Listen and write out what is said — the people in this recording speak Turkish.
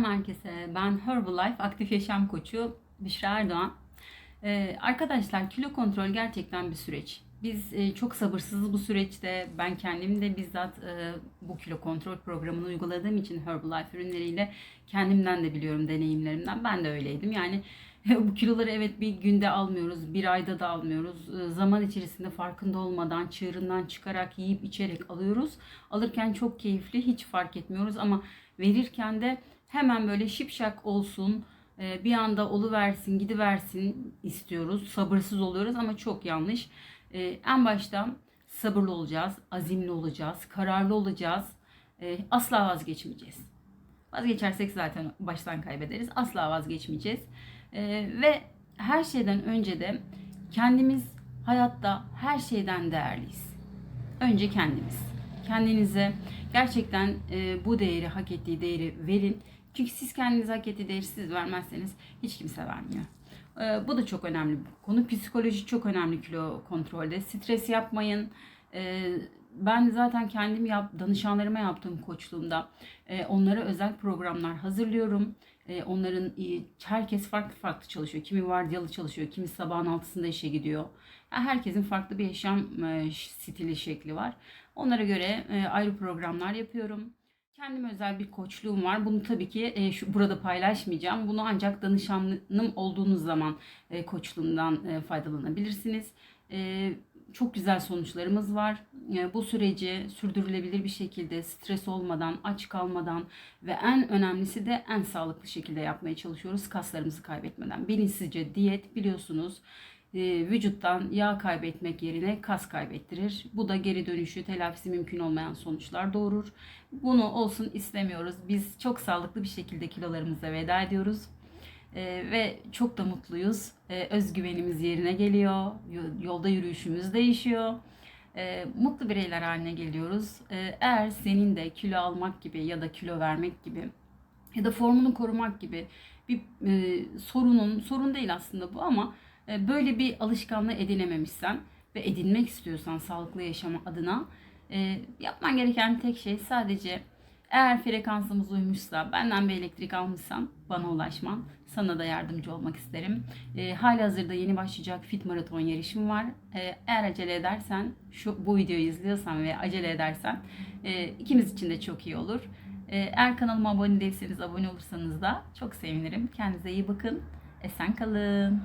Selam herkese. Ben Herbalife Aktif Yaşam Koçu Büşra Erdoğan. Ee, arkadaşlar kilo kontrol gerçekten bir süreç. Biz e, çok sabırsızız bu süreçte. Ben kendim de bizzat e, bu kilo kontrol programını uyguladığım için Herbalife ürünleriyle kendimden de biliyorum deneyimlerimden. Ben de öyleydim. Yani bu kiloları evet bir günde almıyoruz, bir ayda da almıyoruz. E, Zaman içerisinde farkında olmadan, çığırından çıkarak, yiyip içerek alıyoruz. Alırken çok keyifli, hiç fark etmiyoruz ama verirken de hemen böyle şipşak olsun, e, bir anda oluversin, gidiversin istiyoruz. Sabırsız oluyoruz ama çok yanlış. E, En başta sabırlı olacağız, azimli olacağız, kararlı olacağız. E, Asla vazgeçmeyeceğiz. Vazgeçersek zaten baştan kaybederiz. Asla vazgeçmeyeceğiz. Ve her şeyden önce de kendimiz hayatta her şeyden değerliyiz. Önce kendimiz. Kendinize gerçekten e, bu değeri, hak ettiği değeri verin. Çünkü siz kendinize hak ettiği değeri siz vermezseniz hiç kimse vermiyor. Ee, bu da çok önemli bir konu. Psikoloji çok önemli kilo kontrolde. Stres yapmayın. Ee, ben zaten kendim yap, danışanlarıma yaptığım koçluğumda e, onlara özel programlar hazırlıyorum. E, onların e, herkes farklı farklı çalışıyor. Kimi vardiyalı çalışıyor, kimi sabahın altısında işe gidiyor. Yani herkesin farklı bir yaşam e, stili şekli var. Onlara göre e, ayrı programlar yapıyorum. Kendime özel bir koçluğum var. Bunu tabii ki e, şu burada paylaşmayacağım. Bunu ancak danışanım olduğunuz zaman e, koçluğumdan e, faydalanabilirsiniz. E, çok güzel sonuçlarımız var. Bu süreci sürdürülebilir bir şekilde, stres olmadan, aç kalmadan ve en önemlisi de en sağlıklı şekilde yapmaya çalışıyoruz. Kaslarımızı kaybetmeden. Bilinçsizce diyet biliyorsunuz e, vücuttan yağ kaybetmek yerine kas kaybettirir. Bu da geri dönüşü, telafisi mümkün olmayan sonuçlar doğurur. Bunu olsun istemiyoruz. Biz çok sağlıklı bir şekilde kilolarımıza veda ediyoruz. E, ve çok da mutluyuz. E, özgüvenimiz yerine geliyor. Yo- Yolda yürüyüşümüz değişiyor. E, mutlu bireyler haline geliyoruz. E, eğer senin de kilo almak gibi ya da kilo vermek gibi ya da formunu korumak gibi bir e, sorunun, sorun değil aslında bu ama e, böyle bir alışkanlığı edinememişsen ve edinmek istiyorsan sağlıklı yaşam adına e, yapman gereken tek şey sadece eğer frekansımız uymuşsa, benden bir elektrik almışsan bana ulaşman. Sana da yardımcı olmak isterim. E, hali hazırda yeni başlayacak fit maraton yarışım var. E, eğer acele edersen, şu bu videoyu izliyorsan ve acele edersen e, ikimiz için de çok iyi olur. E, eğer kanalıma abone değilseniz abone olursanız da çok sevinirim. Kendinize iyi bakın. Esen kalın.